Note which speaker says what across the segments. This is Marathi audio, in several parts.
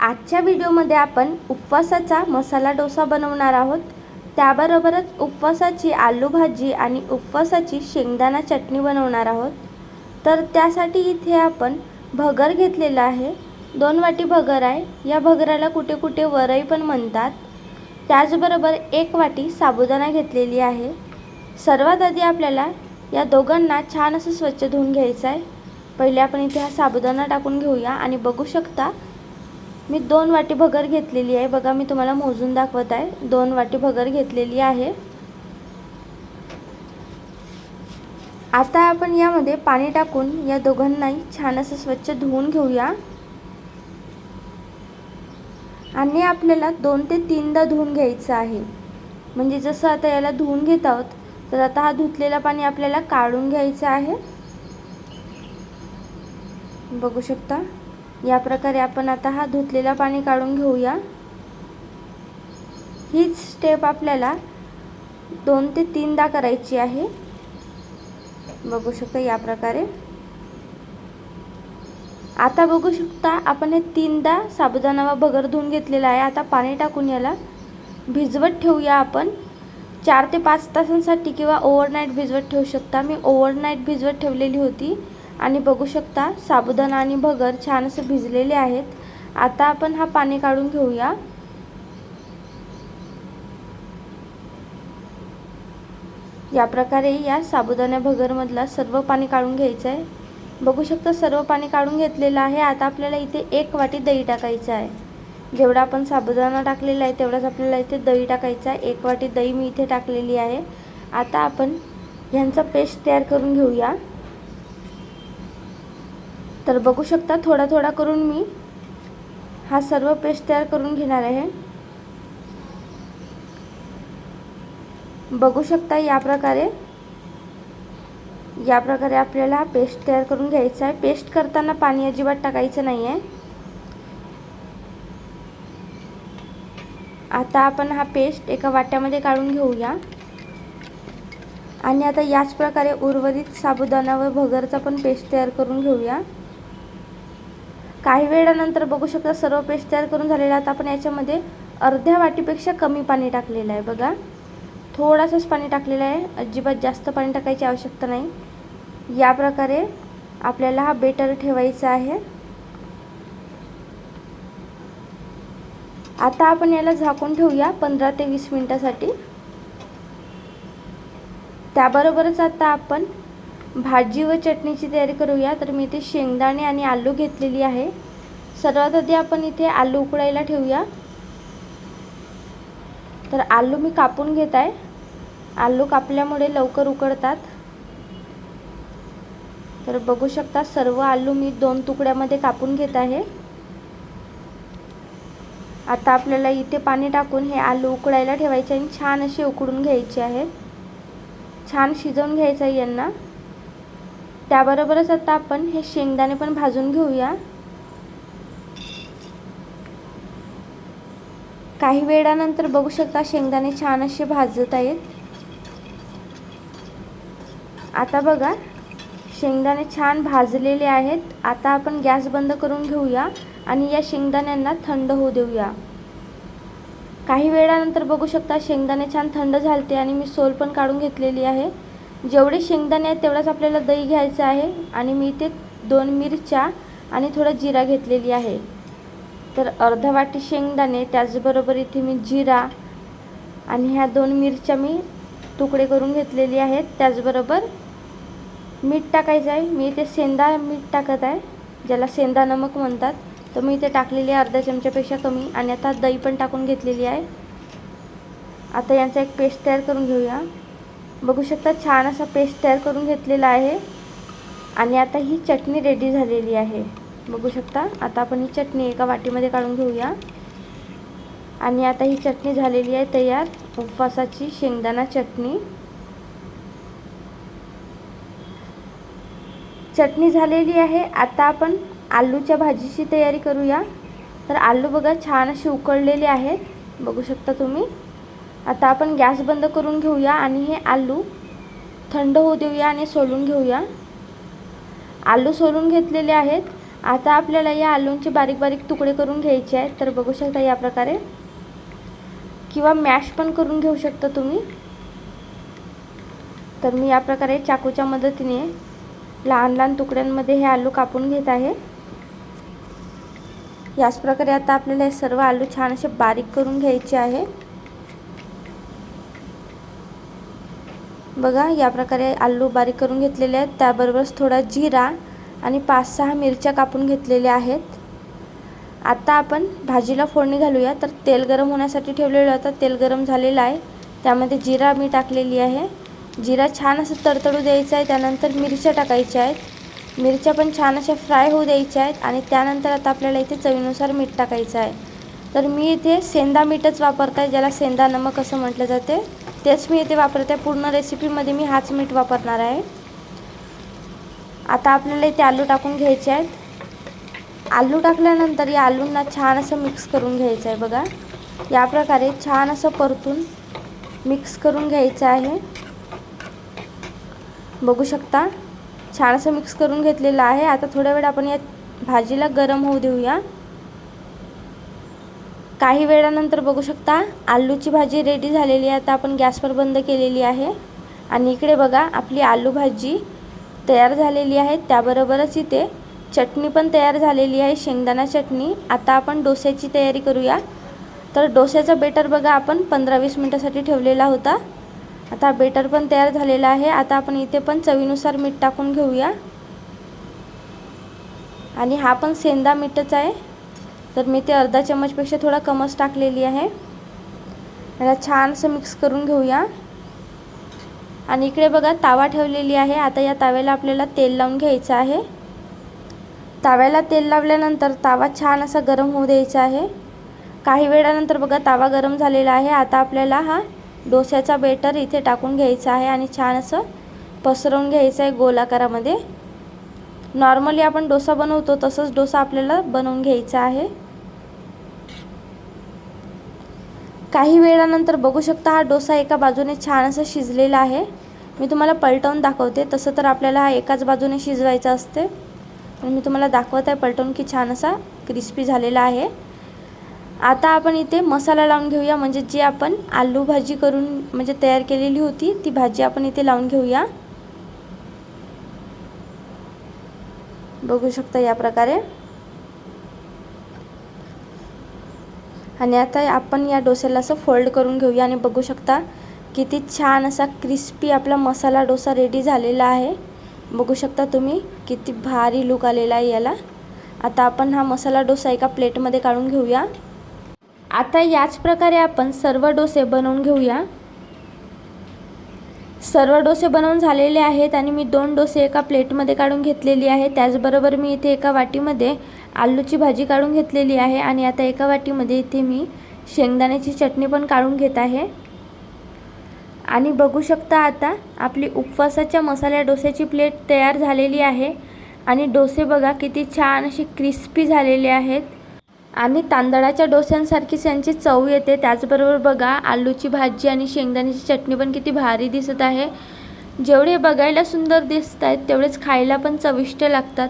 Speaker 1: आजच्या व्हिडिओमध्ये आपण उपवासाचा मसाला डोसा बनवणार आहोत. त्याबरोबरच उपवासाची आलू भाजी आणि उपवासाची शेंगदाणा चटणी बनवणार आहोत. तर त्यासाठी इथे आपण भगर घेतलेला आहे. दोन वाटी भगर आहे. या भगराला कुठे कुठे वरई पण म्हणतात. त्याचबरोबर एक वाटी साबुदाणा घेतलेली आहे. सर्वात आधी आपल्याला या दोघांना छान असं स्वच्छ धुवून घ्यायचं आहे. पहिले आपण इथे हा साबुदाणा टाकून घेऊया आणि बघू शकता मी दोन वाटी भगर घेतलेली आहे. बघा मी तुम्हाला मोजून दाखवत आहे. दोन वाटी भगर घेतलेली आहे. आता आपण यामध्ये पाणी टाकून या दोघांनाही छान असं स्वच्छ धुवून घेऊया. आणि आपल्याला दोन ते तीनदा धुवून घ्यायचं आहे. म्हणजे जसं आता याला धुवून घेत आहोत तर आता हा धुतलेला पाणी आपल्याला काढून घ्यायचं आहे. बघू शकता? या प्रकारे आपण आता हा धुतलेला पाणी काढून घेऊया. हीच स्टेप आपल्याला दोन ते तीनदा करायची आहे. बघू शकता या प्रकारे. आता बघू शकता आपण हे तीनदा साबुदाणा व भगर धुवून घेतलेला आहे. आता पाणी टाकून याला भिजवत ठेवूया आपण. चार ते पाच तासांसाठी किंवा ओव्हरनाईट भिजवत ठेवू शकता. मी ओव्हरनाईट भिजवत ठेवलेली होती. आणि बघू शकता साबुदाणा आणि भगर छान असं भिजलेले आहेत. आता आपण हा पाणी काढून घेऊया. या प्रकारे या साबुदाणा भगरमधला सर्व पाणी काढून घ्यायचं आहे बघू शकता सर्व पाणी काढून घेतलेलं आहे. आता आपल्याला इथे एक वाटी दही टाकायचं आहे. जेवढा आपण साबुदाणा टाकलेला आहे तेवढाच आपल्याला इथे दही टाकायचं आहे. एक वाटी दही मी इथे टाकलेली आहे. आता आपण ह्यांचा पेस्ट तयार करून घेऊया. तर बघू शकता थोडा थोडा करून मी हा सर्व पेस्ट तयार करून घेणार आहे. बघू शकता या प्रकारे. या प्रकारे आपल्याला हा पेस्ट तयार करून घ्यायचा आहे. पेस्ट करताना पाणी अजिबात टाकायचं नाही आहे आता आपण हा पेस्ट एका वाट्यामध्ये काढून घेऊया. आणि आता याच प्रकारे उर्वरित साबुदाणा व भगरचा पण पेस्ट तयार करून घेऊया. काही वेळानंतर बघू शकता सर्व पेस्ट तयार करून झालेला आता आपण याच्यामध्ये अर्ध्या वाटीपेक्षा कमी पाणी टाकलेलं आहे बघा. थोडंसंच पाणी टाकलेलं आहे. अजिबात जास्त पाणी टाकायची आवश्यकता नाही. या प्रकारे आपल्याला हा बेटर ठेवायचा आहे. आता आपण याला झाकून ठेवूया पंधरा ते वीस मिनटासाठी. त्याबरोबरच आता आपण भाजी व चटणीची तयारी करूया. तर मी इथे शेंगदाणे आणि आलू घेतलेली आहे. सर्वात आधी आपण इथे आलू उकडायला ठेवूया. तर आलू मी कापून घेत आहे. आलू कापल्यामुळे लवकर उकडतात तर बघू शकता सर्व आलू मी दोन तुकड्यामध्ये कापून घेत आहे. आता आपल्याला इथे पाणी टाकून हे आलू उकडायला ठेवायचे आणि छान असे उकडून घ्यायचे आहेत. छान शिजवून घ्यायचं आहे यांना. त्याबरोबरच आता आपण हे शेंगदाणे पण भाजून घेऊया. काही वेळानंतर बघू शकता शेंगदाणे छान असे भाजत आहेत. आता बघा शेंगदाणे छान भाजलेले आहेत. आता आपण गॅस बंद करून घेऊया आणि या शेंगदाण्यांना थंड होऊ देऊया. काही वेळानंतर बघू शकता शेंगदाणे छान थंड झालते आणि मी सोल पण काढून घेतलेली आहे. जेवढे शेंगदाणे आहेत तेवढाच आपल्याला दही घ्यायचं आहे. आणि मी इथे दोन मिरच्या आणि थोडा जिरा घेतलेली आहे. तर अर्धा वाटी शेंगदाणे त्याचबरोबर इथे मी जिरा आणि ह्या दोन मिरच्या मी तुकडे करून घेतलेली आहेत. त्याचबरोबर मीठ टाकायचं आहे. मी इथे सेंदा मीठ टाकत आहे ज्याला सेंदा नमक म्हणतात. तर मी इथे टाकलेली आहे अर्ध्या चमच्यापेक्षा कमी आणि आता दही पण टाकून घेतलेली आहे. आता यांचा एक पेस्ट तयार करून घेऊया. बघू शकता छान असा पेस्ट तयार करून घेतलेला आहे. आणि आता ही चटणी रेडी झालेली आहे. बघू शकता आता आपण ही चटणी एका वाटीमध्ये काढून घेऊया. आणि आता ही चटणी झालेली आहे तयार. उपवासाची शेंगदाणा चटणी. चटणी झालेली आहे. आता आपण आलूच्या भाजीची तयारी करूया. तर आलू बघा छान असे उकळलेले आहेत. बघू शकता तुम्ही. आता आपण गॅस बंद करून घेऊया आणि हे आलू थंड होऊ देऊया आणि सोलून घेऊया. आलू सोलून घेतलेले आहेत. आता आपल्याला या आलूंचे बारीक बारीक तुकडे करून घ्यायचे आहेत. तर बघू शकता या प्रकारे. किंवा मॅश पण करून घेऊ शकता तुम्ही. तर मी या प्रकारे चाकूच्या मदतीने लहान लहान तुकड्यांमध्ये हे आलू कापून घेत आहे. याच प्रकारे आता आपल्याला हे सर्व आलू छान असे बारीक करून घ्यायचे आहे. बघा या प्रकारे आलू बारीक करून घेतलेले आहेत. त्याबरोबरच थोडा जिरा आणि पाच सहा मिरच्या कापून घेतलेल्या आहेत. आता आपण भाजीला फोडणी घालूया. तर तेल गरम होण्यासाठी ठेवलेलं होतं तेल गरम झालेलं आहे. त्यामध्ये जिरा मी टाकलेली आहे. जिरा छान असं तडतडू द्यायचं आहे. त्यानंतर मिरच्या टाकायच्या आहेत. मिरच्या पण छान अशा फ्राय होऊ द्यायच्या आहेत. आणि त्यानंतर आता आपल्याला इथे चवीनुसार मीठ टाकायचं आहे. तर मी इथे सेंदा मीठच वापरत आहे ज्याला सेंदा नमक असं म्हटलं जाते. तेच मी इथे वापरते. पूर्ण रेसिपीमध्ये मी हाच मीठ वापरणार आहे. आता आपल्याला इथे आलू टाकून घ्यायचे आहेत. आलू टाकल्यानंतर या आलूंना छान असं मिक्स करून घ्यायचं आहे बघा. या प्रकारे छान असं परतून मिक्स करून घ्यायचं आहे. बघू शकता? छान असं मिक्स करून घेतलेलं आहे. आता थोड्या वेळ आपण या भाजीला गरम होऊ देऊया. काही वेळानंतर बघू शकता आलूची भाजी रेडी झालेली आहे. आता आपण गॅसवर बंद केलेली आहे. आणि इकडे बघा आपली आलू भाजी तयार झालेली आहे. त्याबरोबरच इथे चटणी पण तयार झालेली आहे. शेंगदाणा चटणी. आता आपण डोस्याची तयारी करूया. तर डोस्याचा बेटर बघा आपण पंधरा वीस मिनटासाठी ठेवलेला होता. आता बेटर पण तयार झालेला आहे. आता आपण इथे पण चवीनुसार मीठ टाकून घेऊया. आणि हा पण सेंदा मीठच आहे. तर मी ते अर्धा चमचपेक्षा थोडा कमच टाकलेली आहे. याला छान असं मिक्स करून घेऊया. आणि इकडे बघा तावा ठेवलेली आहे. आता या ताव्याला आपल्याला तेल लावून घ्यायचं आहे. ताव्याला तेल लावल्यानंतर तावा छान असा गरम होऊ द्यायचा आहे. काही वेळानंतर बघा तावा गरम झालेला आहे. आता आपल्याला हा डोस्याचा बेटर इथे टाकून घ्यायचा आहे आणि छान असं पसरवून घ्यायचं आहे गोल आकारामध्ये नॉर्मली आपण डोसा बनवतो तसंच डोसा आपल्याला बनवून घ्यायचा आहे. काही वेळानंतर बघू शकता हा डोसा एका बाजूने छान असं शिजलेला आहे. मी तुम्हाला पलटवून दाखवते तसं तर आपल्याला हा एकाच बाजूने शिजवायचा असते. पण मी तुम्हाला दाखवत आहे पलटवून की छान असा क्रिस्पी झालेला आहे. आता आपण इथे मसाला लावून घेऊया म्हणजे जी आपण आलू भाजी करून म्हणजे तयार केलेली होती ती भाजी आपण इथे लावून घेऊया. बघू शकता या प्रकारे. आणि आता आपण या डोसेला असं फोल्ड करून घेऊया आणि बघू शकता किती छान असा क्रिस्पी आपला मसाला डोसा रेडी झालेला आहे. बघू शकता तुम्ही किती भारी लुक आलेला आहे याला. आता आपण हा मसाला डोसा एका प्लेटमध्ये काढून घेऊया. आता याच प्रकारे आपण सर्व डोसे बनवून घेऊया. सर्व डोसे बनवून झालेले आहेत आणि मी दोन डोसे एका प्लेटमध्ये काढून घेतलेली आहे. त्याचबरोबर मी इथे एका वाटीमध्ये आलूची भाजी काढून घेतलेली आहे आणि आता एका वाटीमध्ये इथे मी शेंगदाण्याची चटणी पण काढून घेत आहे. आणि बघू शकता आता आपली उपवासाच्या मसाल्या डोस्याची प्लेट तयार झालेली आहे. आणि डोसे बघा किती छान असे क्रिस्पी झालेले आहेत. आणि तांदळाच्या डोस्यांसारखीच यांची चव येते. त्याचबरोबर बघा आलूची भाजी आणि शेंगदाण्याची चटणी पण किती भारी दिसत आहे. जेवढे बघायला सुंदर दिसत आहेत तेवढेच खायला पण चविष्ट लागतात.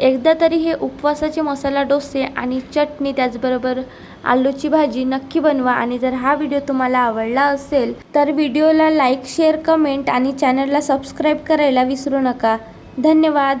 Speaker 1: एकदा तरी हे उपवासाचे मसाला डोसे आणि चटणी त्याचबरोबर आलूची भाजी नक्की बनवा. आणि जर हा व्हिडिओ तुम्हाला आवडला असेल तर व्हिडिओला लाईक शेअर कमेंट आणि चॅनलला सबस्क्राईब करायला विसरू नका. धन्यवाद.